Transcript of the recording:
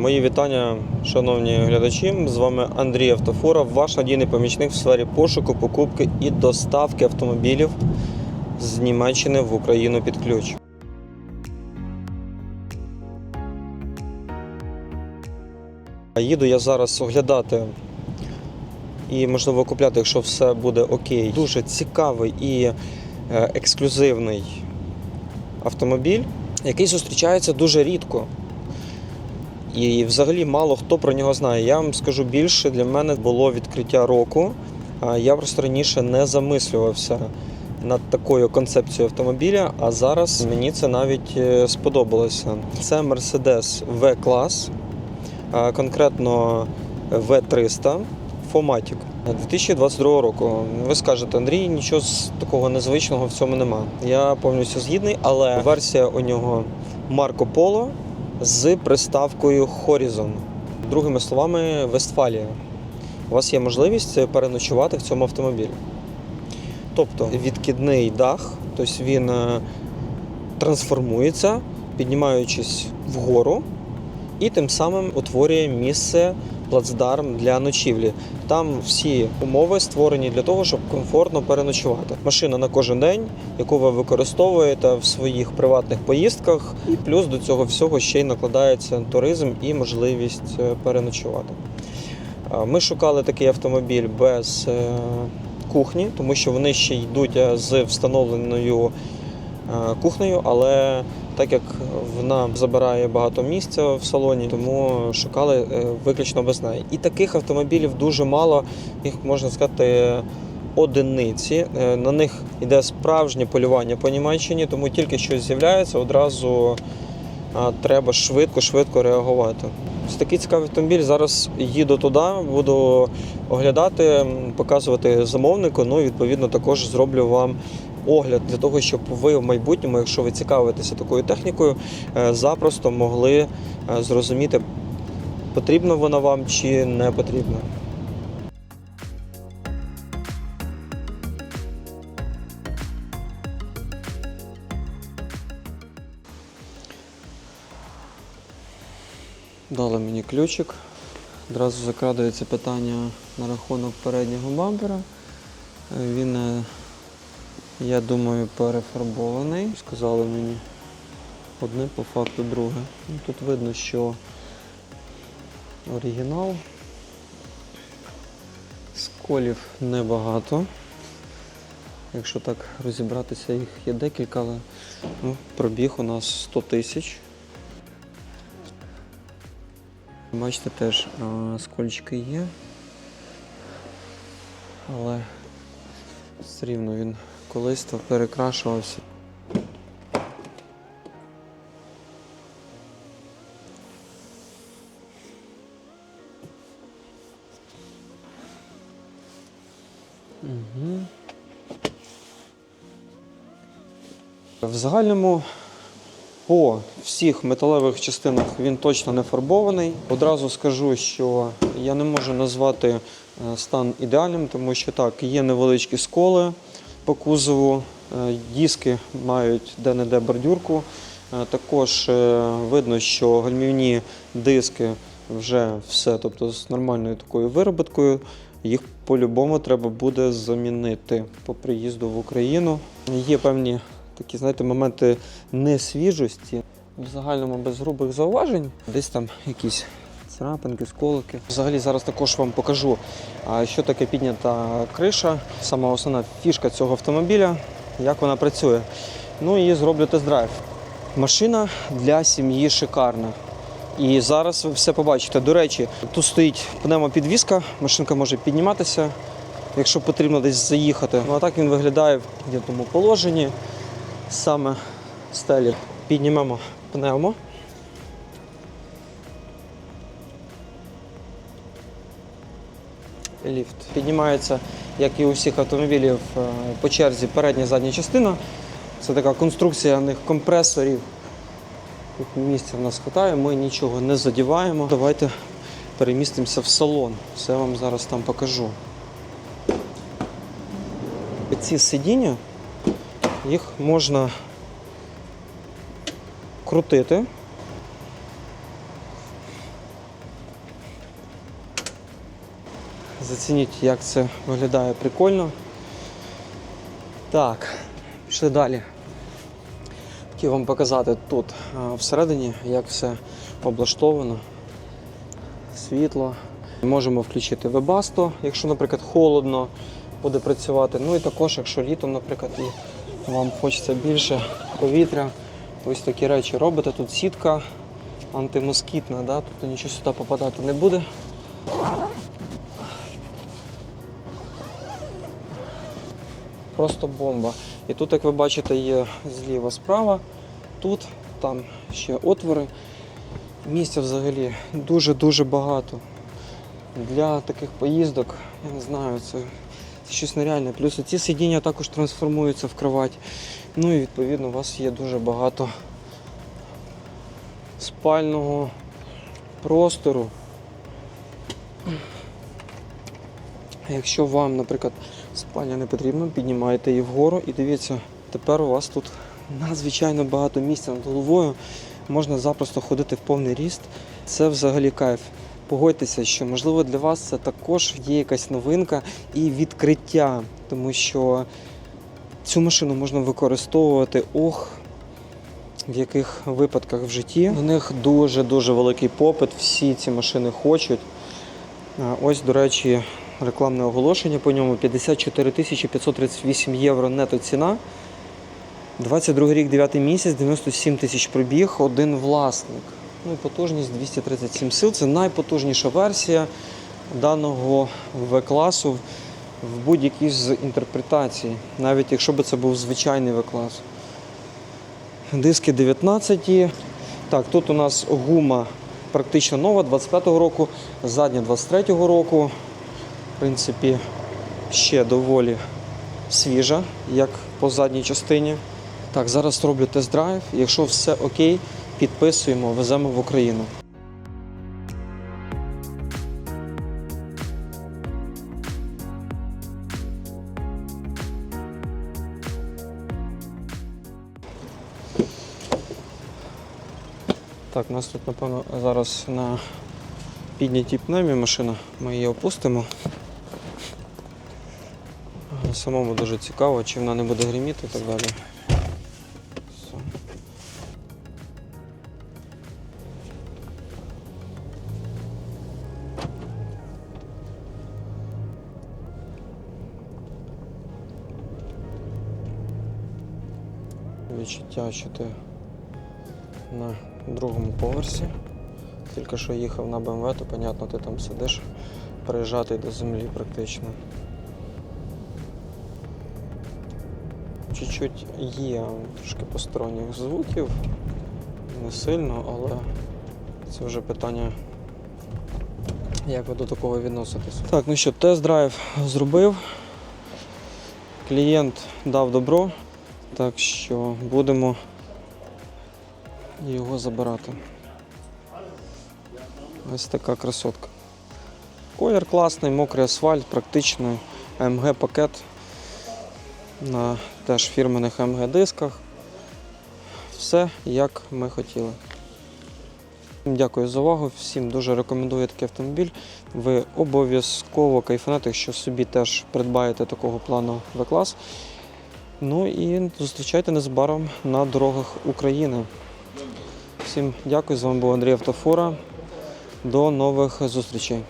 Мої вітання, шановні глядачі. З вами Андрій Автофоров, ваш надійний помічник в сфері пошуку, покупки і доставки автомобілів з Німеччини в Україну під ключ. Їду я зараз оглядати і, можливо, купляти, якщо все буде окей. Дуже цікавий і е, ексклюзивний автомобіль, який зустрічається дуже рідко. І взагалі мало хто про нього знає. Я вам скажу більше, для мене було відкриття року. Я просто раніше не замислювався над такою концепцією автомобіля, а зараз мені це навіть е, сподобалося. Це Mercedes V-клас, конкретно V300 Fomatic 2022 року. Ви скажете, Андрій, нічого з такого незвичного в цьому нема. Я повністю згідний, але версія у нього Марко Поло з приставкою Horizon. Другими словами, Вестфалія. У вас є можливість переночувати в цьому автомобілі. Тобто відкидний дах, тобто він е, трансформується, піднімаючись вгору, і тим самим утворює місце плацдарм для ночівлі. Там всі умови створені для того, щоб комфортно переночувати. Машина на кожен день, яку ви використовуєте в своїх приватних поїздках, і плюс до цього всього ще й накладається туризм і можливість е, переночувати. Ми шукали такий автомобіль без е, кухні, тому що вони ще йдуть е, з встановленою кухнею, але так як вона забирає багато місця в салоні, тому шукали е, виключно без неї. І таких автомобілів дуже мало, їх можна сказати. Одиниці Е, на них йде справжнє полювання по Німеччині, тому тільки щось з'являється, одразу треба швидко-швидко реагувати. Ось такий цікавий автомобіль. Зараз їду туди, буду оглядати, показувати замовнику. Ну, і, відповідно, також зроблю вам огляд для того, щоб ви в майбутньому, якщо ви цікавитеся такою технікою, е, запросто могли е, зрозуміти, потрібна вона вам чи не потрібна. Дали мені ключик. Одразу закрадується питання на рахунок переднього бампера. Е, Він, я думаю, перефарбований. Сказали мені одне, по факту друге. Ну, Тут видно, що оригінал. Сколів небагато. Якщо так розібратися, їх є декілька, але ну, пробіг у нас 100 тисяч. Бачите, теж а, скольчики є. Але все рівно він колись то перекрашувався. Угу. В загальному по всіх металевих частинах він точно не фарбований. Одразу скажу, що я не можу назвати е, стан ідеальним, тому що так, є невеличкі сколи по кузову, е, диски мають де-не-де бордюрку. Е, Також е, видно, що гальмівні диски вже все, тобто з нормальною такою вироботкою. Їх по-любому треба буде замінити по приїзду в Україну. Є певні такі, знаєте, моменти несвіжості. В загальному без грубих зауважень. Десь там якісь царапинки, сколики. Взагалі зараз також вам покажу, що таке піднята криша. Сама основна фішка цього автомобіля, як вона працює. Ну і зроблю тест-драйв. Машина для сім'ї шикарна. І зараз ви все побачите. До речі, тут стоїть пневмопідвізка, машинка може підніматися, якщо потрібно десь заїхати. Ну а так він виглядає в піднятому положенні. Саме стелі. Піднімемо пневмо. Ліфт. Піднімається, як і у всіх автомобілів, е, по черзі передня задня частина. Це така конструкція них компресорів. Тут місця в нас хватає, ми нічого не задіваємо. Давайте перемістимося в салон. Все вам зараз там покажу. Ці сидіння, їх можна крутити. Зацініть, як це виглядає прикольно. Так, пішли далі. Хотів вам показати тут всередині, як все облаштовано. Світло. Можемо включити вебасто, якщо, наприклад, холодно буде працювати. Ну і також, якщо літом, наприклад, і вам хочеться більше повітря, ось такі речі робите. Тут сітка антимоскітна, да? тобто нічого сюди попадати не буде. Просто бомба. І тут, як ви бачите, є зліва справа, тут, там ще отвори. Місця взагалі дуже-дуже багато. Для таких поїздок, я не знаю, це, це щось нереальне. Плюс ці сидіння також трансформуються в кровать. Ну і відповідно у вас є дуже багато спального простору. Якщо вам, наприклад, спальня не потрібна, піднімаєте її вгору і дивіться, тепер у вас тут надзвичайно багато місця над головою. Можна запросто ходити в повний ріст. Це взагалі кайф. Погодьтеся, що можливо для вас це також є якась новинка і відкриття, тому що цю машину можна використовувати ох, в яких випадках в житті. У них дуже-дуже великий попит, всі ці машини хочуть. Ось, до речі, рекламне оголошення по ньому 54 538 євро нето ціна. 22 рік, 9 місяць, 97 тисяч пробіг, один власник. Ну і потужність 237 сил. Це найпотужніша версія даного В-класу в будь-якій з інтерпретацій, навіть якщо б це був звичайний В-клас. Диски 19. Так, тут у нас гума практично нова 25-го року, задня 23-го року. Принципі, ще доволі свіжа, як по задній частині. Так, зараз роблю тест-драйв. Якщо все окей, підписуємо, веземо в Україну. Так, у нас тут, напевно, зараз на піднятій пневмі машина. Ми її опустимо. Самому дуже цікаво, чи вона не буде гриміти і так далі. Відчуття, що ти на другому поверсі. Тільки що їхав на БМВ, то, понятно, ти там сидиш, приїжджати до землі практично. Чуть-чуть є трошки посторонніх звуків, не сильно, але це вже питання, як ви до такого відноситесь. Так, ну що, тест-драйв зробив. Клієнт дав добро, так що будемо його забирати. Ось така красотка. Колір класний, мокрий асфальт, практичний AMG пакет на теж фірмених AMG дисках. Все як ми хотіли. Дякую за увагу. Всім дуже рекомендую такий автомобіль. Ви обов'язково кайфанете, якщо собі теж придбаєте такого плану В-клас. Ну і зустрічайте незабаром на дорогах України. Всім дякую. З вами був Андрій Автофора. До нових зустрічей.